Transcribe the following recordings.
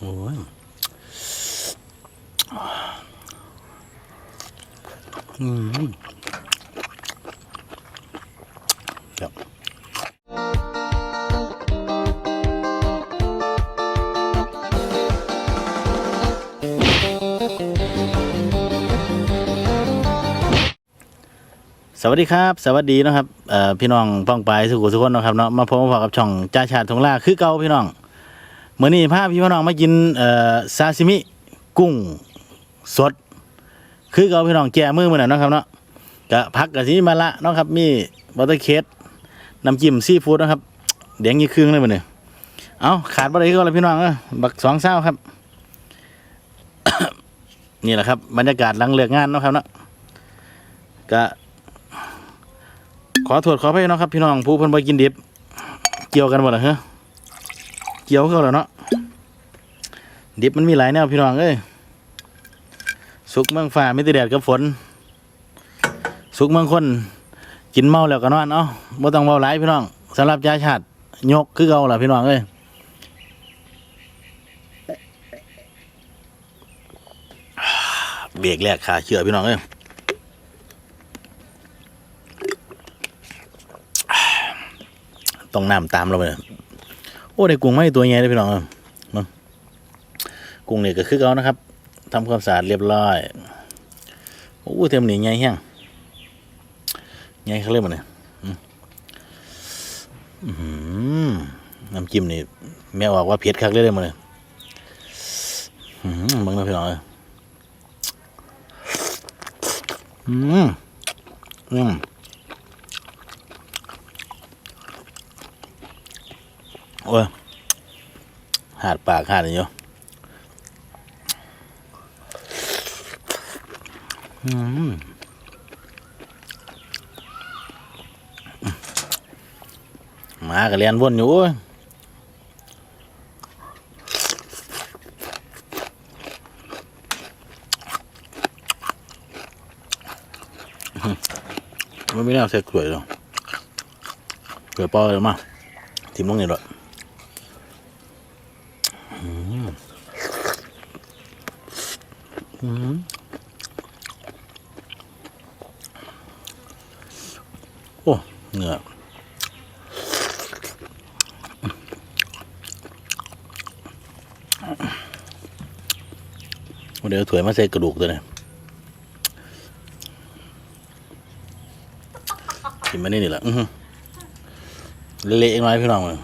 โอ้ยอืมสวัสดีครับ สวัสดีนะครับพี่น้องป้องปายสุขุสุขคนนะครับเนาะมาพบมาพบกับช่องจ้าชาติทงล่าคือเก่าพี่น้อง เมื่อนี้พาพี่พน้องมากินซาซิมิ กุ้งสด คือเก่าพี่น้องแก่มือมือหน่อยนะครับเนาะกะพักกะสิมาละนะครับ มีบัตเตอร์เคสน้ำจิ้มซีฟู้ดนะครับเดี๋ยวยี่ครึ่งเลยมันเนี่ยเอาขาดบ่ได้ก็แล้วพี่น้องเออบักสองเศร้าครับ นี่แหละครับบรรยากาศหลังเลิกงานนะครับเนาะกะขอโทษขออภัยเนาะครับ พี่น้องผู้เพิ่นบ่กินดิบ เกี่ยวกันหมดเหรอฮะ เกี่ยวเขาแล้วเนาะดิบมันมีหลายแนวพี่น้องเอ้ยสุกเมืองฟ้ามีแต่แดดกับฝน สุกเมืองคน กินเมาแล้วก็นอนเนาะบ่ต้องเว้าหลายพี่น้องสำหรับยาชาติยกคือเก่าล่ะพี่น้องเอ้ยเบรกแรกขาเชื่อพี่น้องเอ้ยต้องน้ำตามเราไปโอ้ได้กุ้งไม่ตัวใหญ่เลยพี่น้องเอามากุ้งเนี่ยก็คือเขานะครับทำความสะอาดเรียบร้อยโอ้เต็มหนีใหญ่แห้งใหญ่เขาเรียกมันเนี่ยอืมอื้อหือน้ำจิ้มนี่แม่บอกว่าเผ็ดคักเลยเลยมันเลยมึงนะพี่น้องเอ้ยอืมอืม โอ้ยหาดปากหาดอย่างเดียวอืมมาก็เลียนวนอยู่โอ้ยมันไม่น่าเสียขวยหรอกขวยปอเลยมาทิมลงนี่ด้วย โอ้เนื้อเดี๋ยวถวยมาใส่กระดูกตัวนี้กินมานี่นี่แหละเละๆน่อยพี่น้องเลย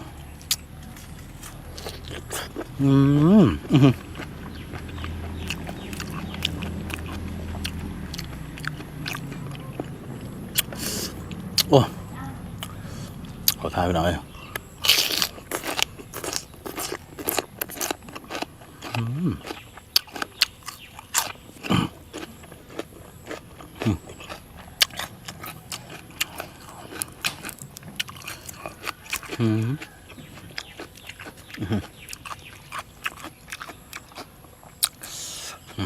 อืม โอ้ขอทายไปหน่อยอืมอื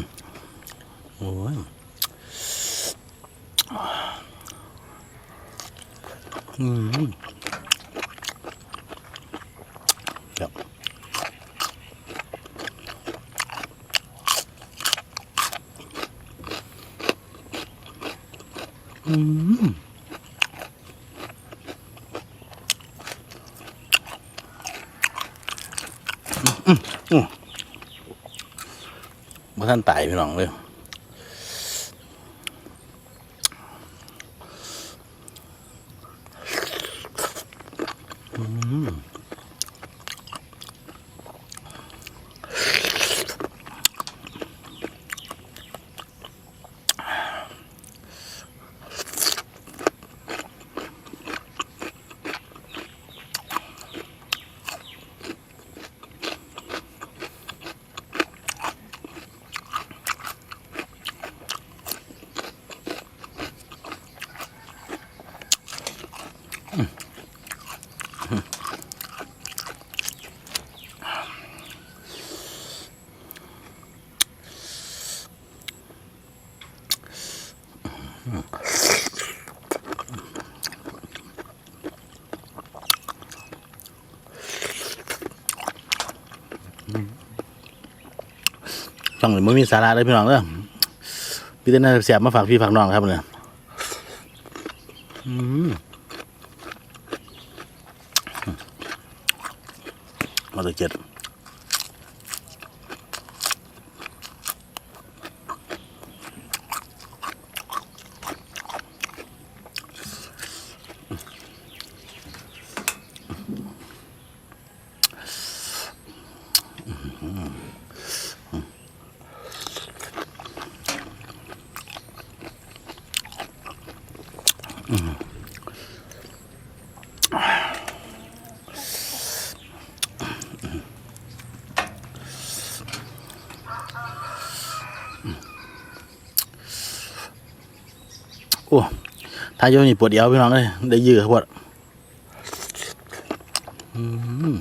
มโอ้ยอืมครับอืมอืมอืม บ่ท่านตายพี่น้องเลย ช่องนี้มันมีสาระเลยพี่น้องเด้อพี่เต้นน่าเสียบมาฝากพี่ฝากน้องครับเนี่ยมมาตัวเจ็ด โอ้ ถ้าโยนี่ปวดเอวพี่น้องเลยได้ยืดปวดอืม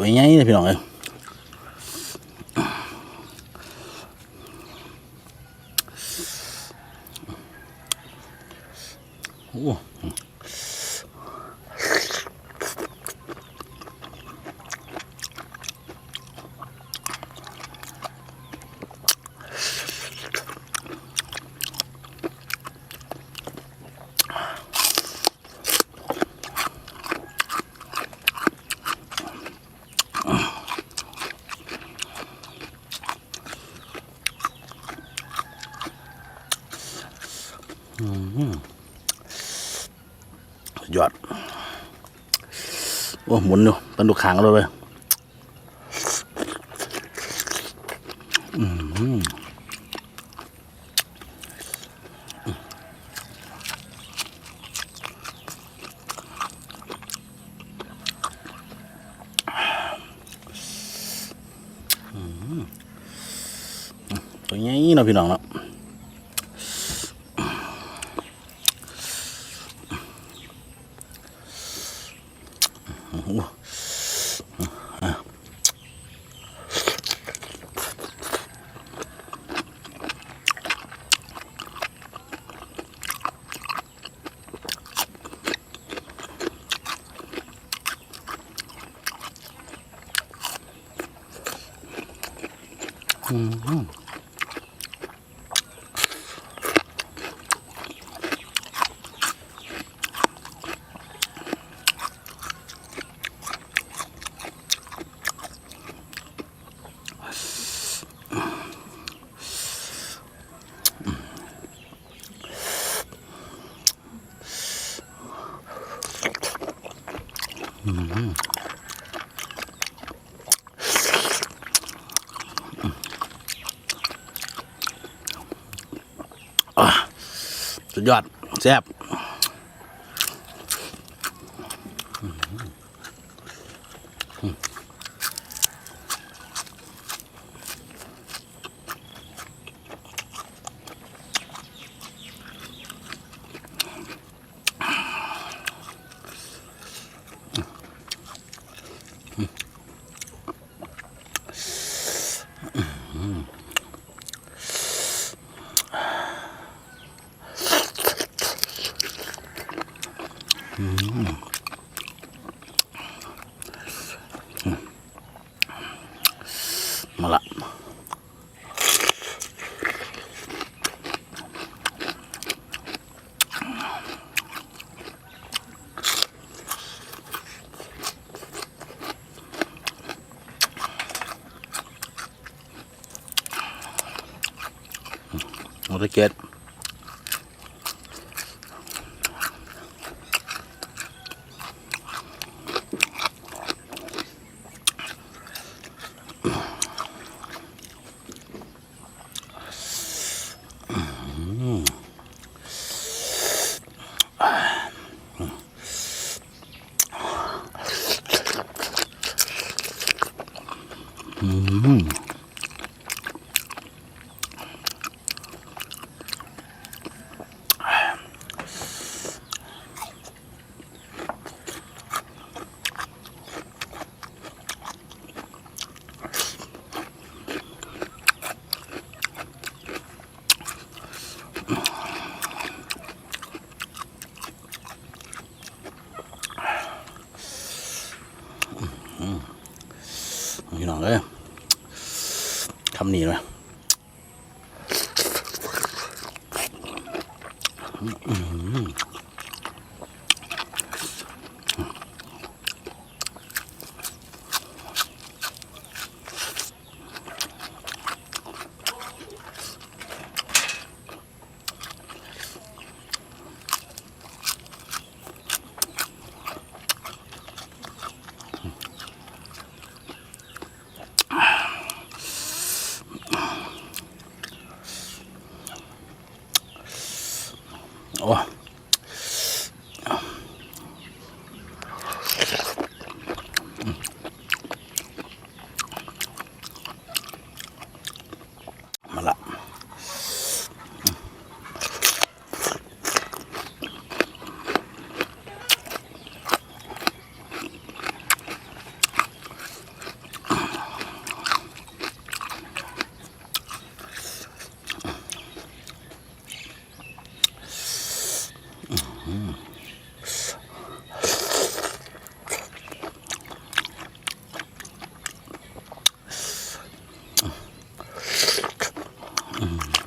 ตัวใหญ่เลยพี่น้องเอ้ย ยอด โอ้ หมุนอยู่เป็นลูกขางเลยเว้ยตัวใหญ่เนาะพี่น้องเนาะ สุด ยอดแซ่บ พี่น้องเอ้ยคำนี้เลยโ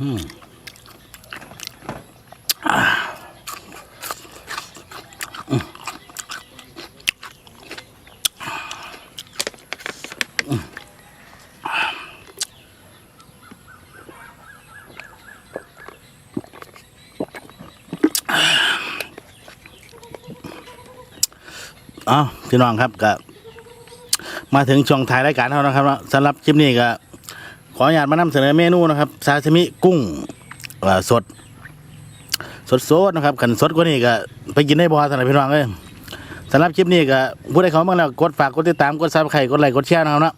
อ้าวพี่น้องครับก็มาถึงช่วงท้ายรายการแล้วนะครับสำหรับคลิปนี้ก็ ขออนุญาตมานำเสนอเมนูนะครับซาซิมิกุ้งสด สดสดๆนะครับขันสดกว่านี้ก็ไปกินได้บ่สำหรับพี่น้องเอ้ยสำหรับคลิปนี้ก็ผู้ใดเขาบ้างแล้วกดฝากกดติดตามกดซับไครกดไลค์กดแชร์นะครับนะ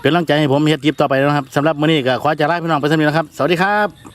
เป็นกำลังใจให้ผมเฮ็ดคลิปต่อไปนะครับสำหรับมื้อนี้ก็ขอจะลาพี่น้องไปสำนี้นะครับ สวัสดีครับ